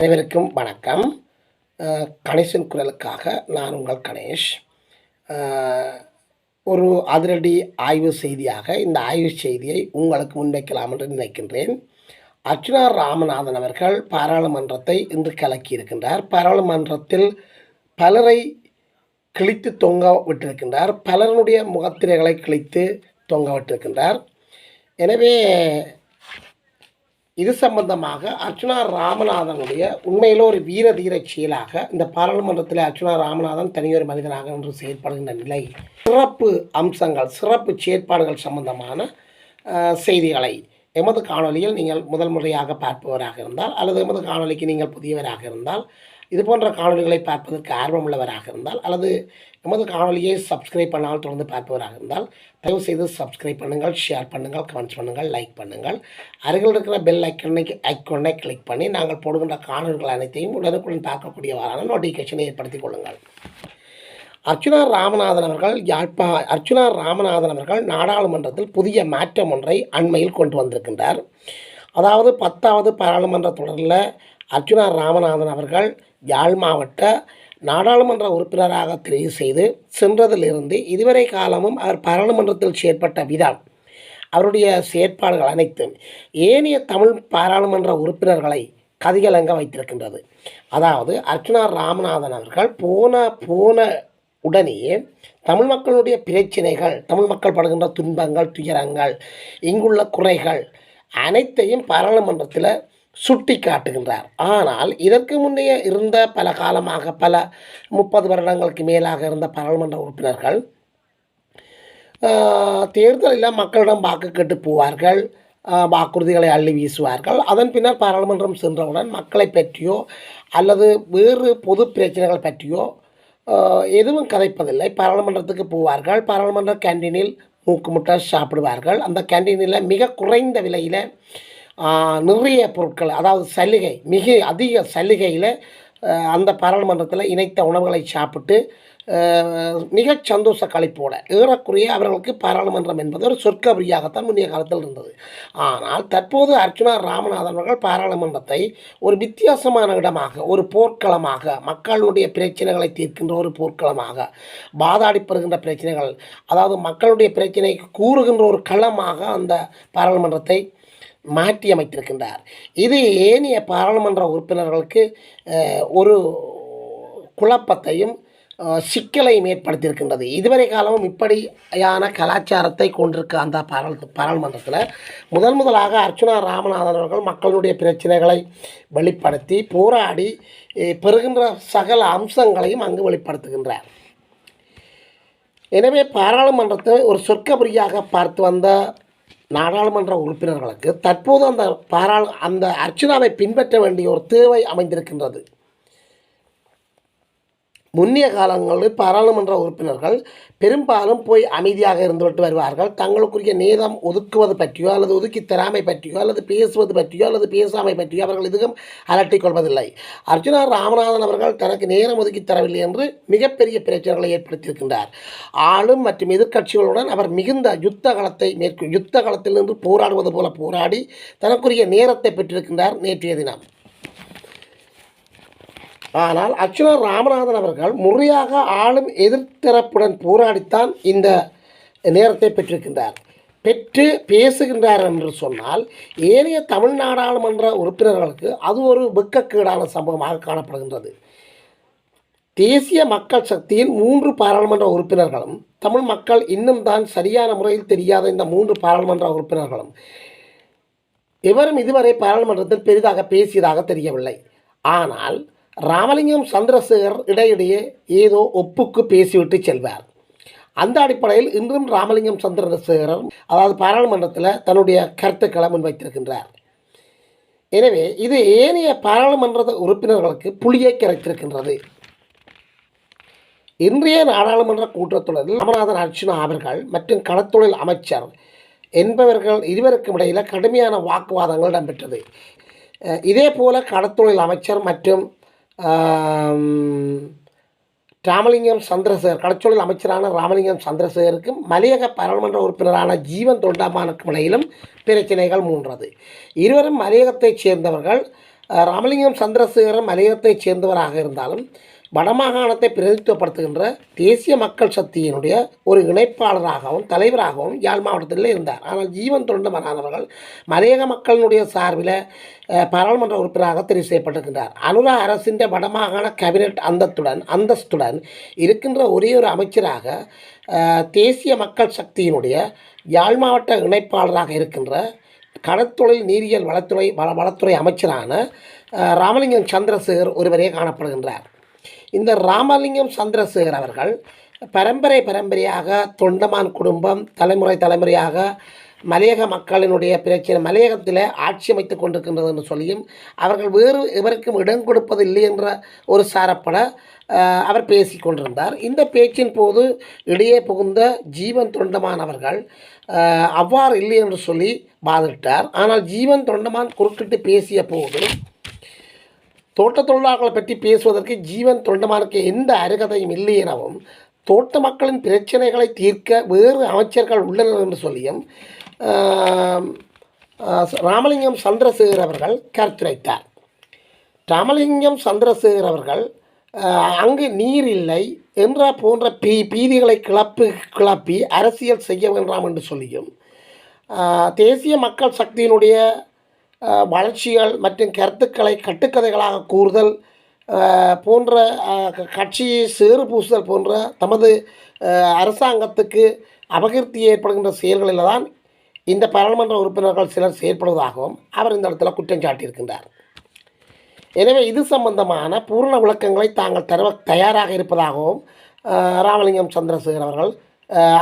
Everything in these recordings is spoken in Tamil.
அனைவருக்கும் வணக்கம். கணேசன் குரலுக்காக நான் உங்கள் கணேஷ். ஒரு அதிரடி ஆய்வு செய்தியாக இந்த ஆய்வு செய்தியை உங்களுக்கு முன்வைக்கலாம் என்று நினைக்கின்றேன். அர்ச்சுனா ராமநாதன் அவர்கள் பாராளுமன்றத்தை இன்று கலக்கியிருக்கின்றார் பாராளுமன்றத்தில் பலரை கிழித்து தொங்க விட்டிருக்கின்றார். பலருடைய முகத்திரைகளை கிழித்து தொங்க விட்டிருக்கின்றார். எனவே இது சம்பந்தமாக அர்ச்சுனா ராமநாதனுடைய உண்மையில ஒரு வீர தீர செயலாக இந்த பாராளுமன்றத்தில் அர்ச்சுனா ராமநாதன் தனியொரு மனிதனாக என்று செயற்படுகின்ற நிலை சிறப்பு அம்சங்கள் சிறப்பு செயற்பாடுகள் சம்பந்தமான செய்திகளை எமது காணொளியில் நீங்கள் முதல் முறையாக பார்ப்பவராக இருந்தால் அல்லது எமது காணொலிக்கு நீங்கள் புதியவராக இருந்தால் இது போன்ற காணொளிகளை பார்ப்பதற்கு ஆர்வமுள்ளவராக இருந்தால் அல்லது நமது காணொளியை சப்ஸ்கிரைப் பண்ணால் தொடர்ந்து பார்ப்பவராக இருந்தால் தயவு செய்து சப்ஸ்கிரைப் பண்ணுங்கள் ஷேர் பண்ணுங்கள் கமெண்ட்ஸ் பண்ணுங்கள் லைக் பண்ணுங்கள். அருகில் இருக்கிற பெல் ஐக்கனை ஐக்கோனை கிளிக் பண்ணி நாங்கள் போடுகின்ற காணொளிகள் அனைத்தையும் உடனுக்குடன் பார்க்கக்கூடியவாறான நோட்டிஃபிகேஷனை ஏற்படுத்திக் கொள்ளுங்கள். அர்ச்சுனா ராமநாதன் அவர்கள் யாழ்ப்பா அர்ச்சுனா ராமநாதன் அவர்கள் நாடாளுமன்றத்தில் புதிய மாற்றம் ஒன்றை அண்மையில் கொண்டு வந்திருக்கின்றார். அதாவது பத்தாவது பாராளுமன்ற தொடரில் அர்ஜுனா ராமநாதன் அவர்கள் யாழ் மாவட்ட நாடாளுமன்ற உறுப்பினராக தெரிவு செய்து சென்றதிலிருந்து இதுவரை காலமும் அவர் பாராளுமன்றத்தில் செயற்பட்ட விதம். அவருடைய செயற்பாடுகள் அனைத்தும் ஏனைய தமிழ் பாராளுமன்ற உறுப்பினர்களை கதிகலங்க வைத்திருக்கின்றது. அதாவது அர்ச்சுனா ராமநாதன் அவர்கள் போன போன உடனேயே தமிழ் மக்களுடைய பிரச்சனைகள் தமிழ் மக்கள் படுகின்ற துன்பங்கள் துயரங்கள் இங்குள்ள குறைகள் அனைத்தையும் பாராளுமன்றத்தில் சுட்டி காட்டுகின்றார். ஆனால் இதற்கு முன்னைய இருந்த பல காலமாக பல முப்பது வருடங்களுக்கு மேலாக இருந்த பாராளுமன்ற உறுப்பினர்கள் தேர்தலில் மக்களிடம் வாக்கு கேட்டு போவார்கள் வாக்குறுதிகளை அள்ளி வீசுவார்கள். அதன் பின்னர் பாராளுமன்றம் சென்றவுடன் மக்களை பற்றியோ அல்லது வேறு பொது பிரச்சனைகள் பற்றியோ எதுவும் கதைப்பதில்லை. பாராளுமன்றத்துக்கு போவார்கள். பாராளுமன்ற கேன்டீனில் மூக்கு முட்டை சாப்பிடுவார்கள். அந்த கேண்டீனில் மிக குறைந்த விலையில் நிறைய பொருட்கள் அதாவது சலுகை மிக அதிக சலுகையில் அந்த பாராளுமன்றத்தில் இணைத்த உணவுகளை சாப்பிட்டு மிகச் சந்தோஷ கழிப்போட ஏறக்குறைய அவர்களுக்கு பாராளுமன்றம் என்பது ஒரு சொர்க்கபுரியாகத்தான் முன்னைய காலத்தில் இருந்தது. ஆனால் தற்போது அர்ச்சுனா ராமநாதன் அவர்கள் பாராளுமன்றத்தை ஒரு வித்தியாசமான இடமாக ஒரு போர்க்களமாக மக்களுடைய பிரச்சனைகளை தீர்க்கின்ற ஒரு போர்க்களமாக பாதாடிப்படுகின்ற பிரச்சனைகள் அதாவது மக்களுடைய பிரச்சனைக்கு கூறுகின்ற ஒரு களமாக அந்த பாராளுமன்றத்தை மாற்றி அமைத்திருக்கின்றார். இது ஏனைய பாராளுமன்ற உறுப்பினர்களுக்கு ஒரு குழப்பத்தையும் சிக்கலையும் ஏற்படுத்தியிருக்கின்றது. இதுவரை காலமும் இப்படியான கலாச்சாரத்தை கொண்டிருக்க அந்த பாராள் பாராளுமன்றத்தில் முதன் முதலாக அர்ச்சுனா ராமநாதன் அவர்கள் மக்களுடைய பிரச்சனைகளை வெளிப்படுத்தி போராடி பெறுகின்ற சகல அம்சங்களையும் அங்கு வெளிப்படுத்துகின்றார். எனவே பாராளுமன்றத்தை ஒரு சொர்க்கபுரியாக பார்த்து வந்த நாடாளுமன்ற உறுப்பினர்களுக்கு தற்போது அந்த பாராளு அந்த அர்ச்சனாவை பின்பற்ற வேண்டிய ஒரு தேவை அமைந்திருக்கின்றது. முன்னைய காலங்களில் பாராளுமன்ற உறுப்பினர்கள் பெரும்பாலும் போய் அமைதியாக இருந்துவிட்டு வருவார்கள். தங்களுக்குரிய நேரம் ஒதுக்குவது பற்றியோ அல்லது ஒதுக்கி தராமை பற்றியோ அல்லது பேசுவது பற்றியோ அல்லது பேசாமை பற்றியோ அவர்கள் எதுவும் அலட்டிக் கொள்வதில்லை. அர்ஜுனா ராமநாதன் அவர்கள் தனக்கு நேரம் ஒதுக்கி தரவில்லை என்று மிகப்பெரிய பிரச்சனைகளை ஏற்படுத்தியிருக்கின்றார். ஆளும் மற்றும் எதிர்க்கட்சிகளுடன் அவர் மிகுந்த யுத்த களத்தை மேற்கொள் யுத்த களத்தில் நின்று போராடுவது போல போராடி தனக்குரிய நேரத்தை பெற்றிருக்கின்றார் நேற்றைய தினம். ஆனால் அர்ச்சுனா ராமநாதன் அவர்கள் முறையாக ஆளும் எதிர்த்தரப்புடன் போராடித்தான் இந்த நேரத்தை பெற்றிருக்கின்றார். பெற்று பேசுகின்றார் என்று சொன்னால் ஏனைய தமிழ் நாடாளுமன்ற உறுப்பினர்களுக்கு அது ஒரு வெக்கக்கேடான சம்பவமாக காணப்படுகின்றது. தேசிய மக்கள் சக்தியின் மூன்று பாராளுமன்ற உறுப்பினர்களும் தமிழ் மக்கள் இன்னும் தான் சரியான முறையில் தெரியாத இந்த மூன்று பாராளுமன்ற உறுப்பினர்களும் எவரும் இதுவரை பாராளுமன்றத்தில் பெரிதாக பேசியதாக தெரியவில்லை. ஆனால் ராமலிங்கம் சந்திரசேகர் இடையிடையே ஏதோ ஒப்புக்கு பேசிவிட்டு செல்வார். அந்த அடிப்படையில் இன்றும் ராமலிங்கம் சந்திரசேகரர் அதாவது பாராளுமன்றத்தில் தன்னுடைய கருத்துக்களை முன்வைத்திருக்கின்றார். எனவே இது ஏனைய பாராளுமன்ற உறுப்பினர்களுக்கு புளியை கரைத்திருக்கின்றது இன்றைய நாடாளுமன்ற கூட்டத்தொடரில் ராமநாதன் அர்ச்சுனா அவர்கள் மற்றும் களத்தொழில் அமைச்சர் என்பவர்கள் இருவருக்கும் இடையில் கடுமையான வாக்குவாதங்கள் இடம்பெற்றது. இதே போல கடத்தொழில் அமைச்சர் மற்றும் ராமலிங்கம் சந்திரசேகர் கடச்சொழில் அமைச்சரான ராமலிங்கம் சந்திரசேகருக்கும் மலையக பாராளுமன்ற உறுப்பினரான ஜீவன் தொண்டாமானுக்கும் இடையிலும் பிரச்சனைகள் மூன்றது. இருவரும் மலையகத்தைச் சேர்ந்தவர்கள். ராமலிங்கம் சந்திரசேகரன் மலையகத்தைச் சேர்ந்தவராக இருந்தாலும் வடமாகாணத்தை பிரதித்துவப்படுத்துகின்ற தேசிய மக்கள் சக்தியினுடைய ஒரு இணைப்பாளராகவும் தலைவராகவும் யாழ் மாவட்டத்தில் இருந்தார். ஆனால் ஜீவன் தொண்டமானவர்கள் மலையக மக்களினுடைய சார்பில் பாராளுமன்ற உறுப்பினராக தெரிவு செய்யப்பட்டிருக்கின்றார். அனுரா அரசின் வடமாகாண கேபினெட் அந்தத்துடன் அந்தஸ்துடன் இருக்கின்ற ஒரே ஒரு அமைச்சராக தேசிய மக்கள் சக்தியினுடைய யாழ் மாவட்ட இணைப்பாளராக இருக்கின்ற கடற்தொழில் நீரியல் வளத்துறை வள வளத்துறை அமைச்சரான ராமலிங்கம் சந்திரசேகர் ஒருவரே காணப்படுகின்றார். இந்த ராமலிங்கம் சந்திரசேகர் அவர்கள் பரம்பரை பரம்பரையாக தொண்டமான் குடும்பம் தலைமுறை தலைமுறையாக மலையக மக்களினுடைய பிரச்சனை மலையகத்தில் ஆட்சி அமைத்து கொண்டிருக்கின்றது என்று சொல்லியும் அவர்கள் வேறு எவருக்கும் இடம் கொடுப்பதில்லை என்ற ஒரு சாரப்பட அவர் பேசி கொண்டிருந்தார். இந்த பேச்சின் போது இடையே புகுந்த ஜீவன் தொண்டமான் அவர்கள் அவ்வாறு இல்லை என்று சொல்லி வாதிட்டார். ஆனால் ஜீவன் தொண்டமான் குறுக்கிட்டு பேசிய போது தோட்ட தொழிலாளர்களை பற்றி பேசுவதற்கு ஜீவன் தொண்டமானுக்கு எந்த அருகதையும் இல்லை எனவும் தோட்ட மக்களின் பிரச்சனைகளை தீர்க்க வேறு அமைச்சர்கள் உள்ளனர் என்று சொல்லியும் ராமலிங்கம் சந்திரசேகர் அவர்கள் கருத்துரைத்தார். ராமலிங்கம் சந்திரசேகர் அவர்கள் அங்கு நீர் இல்லை என்ற போன்ற பீ பீதிகளை கிளப்பி கிளப்பி அரசியல் செய்ய வேண்டாம் என்று சொல்லியும் தேசிய மக்கள் சக்தியினுடைய வளர்ச்சிகள் மற்றும் கருத்துக்களை கட்டுக்கதைகளாக கூறுதல் போன்ற கட்சியை சேறு பூசுதல் போன்ற தமது அரசாங்கத்துக்கு அபகீர்த்தி ஏற்படுகின்ற செயல்களில் தான் இந்த பாராளுமன்ற உறுப்பினர்கள் சிலர் செயற்படுவதாகவும் அவர் இந்த இடத்துல குற்றம் சாட்டியிருக்கின்றார். எனவே இது சம்பந்தமான பூரண விளக்கங்களை தாங்கள் தர தயாராக இருப்பதாகவும் ராமலிங்கம் சந்திரசேகர் அவர்கள்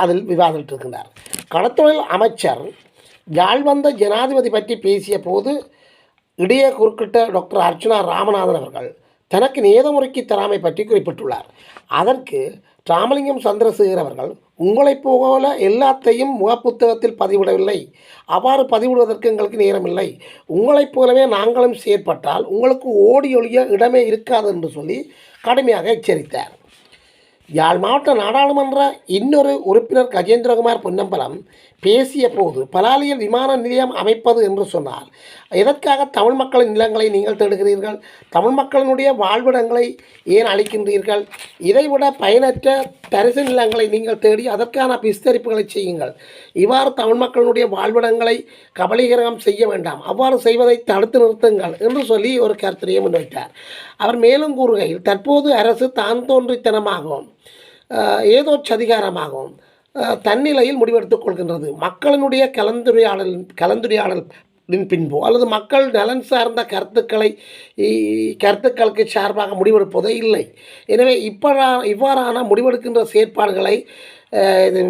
அதில் விவாதிட்டிருக்கின்றார் கடத்தொழில் அமைச்சர் யாழ்வந்த ஜனாதிபதி பற்றி பேசிய போது இடையே குறுக்கிட்ட டாக்டர் அர்ச்சனா ராமநாதன் அவர்கள் தனக்கு நேதமுறைக்கு தராமை பற்றி குறிப்பிட்டுள்ளார். அதற்கு ராமலிங்கம் சந்திரசேகர் அவர்கள் உங்களைப் போல எல்லாத்தையும் முகப்புத்தகத்தில் பதிவிடவில்லை. அவ்வாறு பதிவிடுவதற்கு எங்களுக்கு நேரமில்லை. உங்களைப் போலவே நாங்களும் செயற்பட்டால் உங்களுக்கு ஓடி ஒழிய இடமே இருக்காது என்று சொல்லி கடுமையாக எச்சரித்தார். யாழ் மாவட்ட நாடாளுமன்ற இன்னொரு உறுப்பினர் கஜேந்திரகுமார் பொன்னம்பலம் பேசிய போது பலாலியில் விமான நிலையம் அமைப்பது என்று சொன்னார். எதற்காக தமிழ் மக்களின் நிலங்களை நீங்கள் தேடுகிறீர்கள்? தமிழ் மக்களினுடைய வாழ்விடங்களை ஏன் அளிக்கின்றீர்கள் இதைவிட பயனற்ற தரிசு நிலங்களை நீங்கள் தேடி அதற்கான விஸ்தரிப்புகளை செய்யுங்கள். இவ்வாறு தமிழ் மக்களினுடைய வாழ்விடங்களை கபலீகரம் செய்ய வேண்டாம். அவ்வாறு செய்வதை தடுத்து நிறுத்துங்கள் என்று சொல்லி ஒரு கருத்தினையை முன்வைத்தார். அவர் மேலும் கூறுகையில் தற்போது அரசு தான் தோன்றித்தனமாகவும் ஏதோ சதிகாரமாகவும் தன்னிலையில் முடிவெடுத்துக் கொள்கின்றது. மக்களினுடைய கலந்துரையாடல் கலந்துரையாடலின் பின்போ அல்லது மக்கள் நலன் சார்ந்த கருத்துக்களை இ- கருத்துக்களுக்கு சார்பாக முடிவெடுப்பதே இல்லை. எனவே இப்படா இவ்வாறான முடிவெடுக்கின்ற செயற்பாடுகளை இது,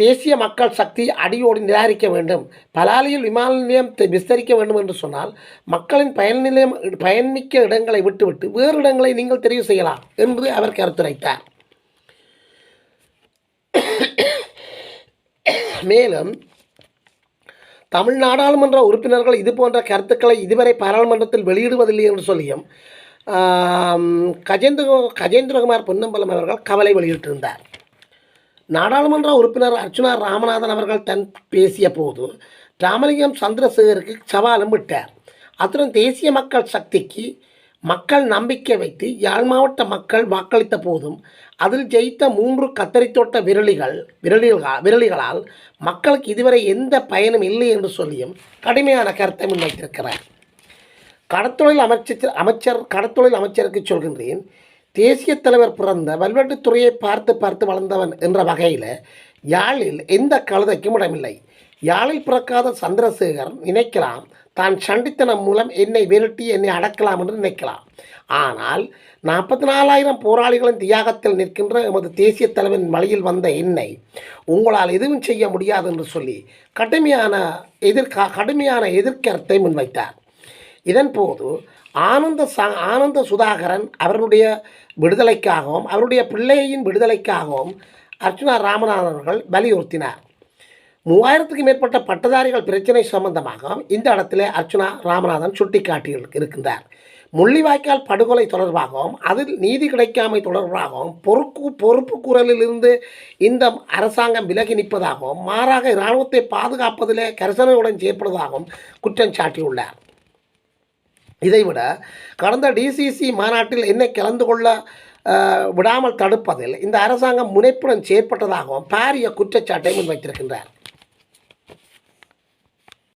தேசிய மக்கள் சக்தி அடியோடு நிராகரிக்க வேண்டும். பலாலியில் விமான நிலையம் விஸ்தரிக்க வேண்டும் என்று சொன்னால் மக்களின் பயன் நிலையம் பயன்மிக்க இடங்களை விட்டுவிட்டு வேறு இடங்களை நீங்கள் தெரிவு செய்யலாம் என்று அவர் கருத்துரைத்தார். மேலும் தமிழ் நாடாளுமன்ற உறுப்பினர்கள் இது போன்ற கருத்துக்களை இதுவரை பாராளுமன்றத்தில் வெளியிடுவதில்லை என்று சொல்லியும் கஜேந்திர கஜேந்திரகுமார் பொன்னம்பலம் அவர்கள் கவலை வெளியிட்டிருந்தார். நாடாளுமன்ற உறுப்பினர் அர்ச்சுனா ராமநாதன் அவர்கள் தன் பேசிய போது ராமலிங்கம் சந்திரசேகருக்கு சவாலும் விட்டார். அத்துடன் தேசிய மக்கள் சக்திக்கு மக்கள் நம்பிக்கை வைத்து யாழ் மாவட்ட மக்கள் வாக்களித்த போதும் அதில் ஜெயித்த மூன்று கத்தரித்தோட்ட விரலிகள் விரலிகள் விரலிகளால் மக்களுக்கு இதுவரை எந்த பயனும் இல்லை என்று சொல்லியும் கடுமையான கருத்தை முன்வைத்திருக்கிறார். கடத்தொழில் அமைச்சர் அமைச்சர் கடத்தொழில் அமைச்சருக்கு சொல்கின்றேன். தேசிய தலைவர் பிறந்த வல்வெட்டுத்துறையை பார்த்து பார்த்து வளர்ந்தவன் என்ற வகையில் யாழில் எந்த கழுதைக்கும் இடமில்லை. யாழில் பிறக்காத சந்திரசேகர் நினைக்கலாம். தான் சண்டித்தனம் மூலம் என்னை விரட்டி என்னை அடக்கலாம் என்று நினைக்கலாம். ஆனால் நாற்பத்தி நாலாயிரம் போராளிகளின் தியாகத்தில் நிற்கின்ற எமது தேசிய தலைவரின் வழியில் வந்த என்னை உங்களால் எதுவும் செய்ய முடியாது என்று சொல்லி கடுமையான எதிர்கா கடுமையான எதிர்கருத்தை முன்வைத்தார். இதன்போது ஆனந்த ச ஆனந்த சுதாகரன் அவருடைய விடுதலைக்காகவும் அவருடைய பிள்ளையின் விடுதலைக்காகவும் அர்ச்சுனா ராமநாதன் அவர்கள் வலியுறுத்தினார். மூவாயிரத்துக்கு மேற்பட்ட பட்டதாரிகள் பிரச்சனை சம்பந்தமாக இந்த இடத்துல அர்ச்சுனா ராமநாதன் சுட்டிக்காட்டி இருக்கின்றார். முள்ளிவாய்க்கால் படுகொலை தொடர்பாகவும் அதில் நீதி கிடைக்காமை தொடர்பாகவும் பொறுப்பு பொறுப்பு குரலிலிருந்து இந்த அரசாங்கம் விலகி நிற்பதாகவும் மாறாக இராணுவத்தை பாதுகாப்பதிலே கரிசனையுடன் செயற்படுவதாகவும் குற்றம் சாட்டியுள்ளார். இதைவிட கடந்த டிசிசி மாநாட்டில் என்னை கலந்து கொள்ள விடாமல் தடுப்பதில் இந்த அரசாங்கம் முனைப்புடன் செயற்பட்டதாகவும் பாரிய குற்றச்சாட்டை முன்வைத்திருக்கின்றார்.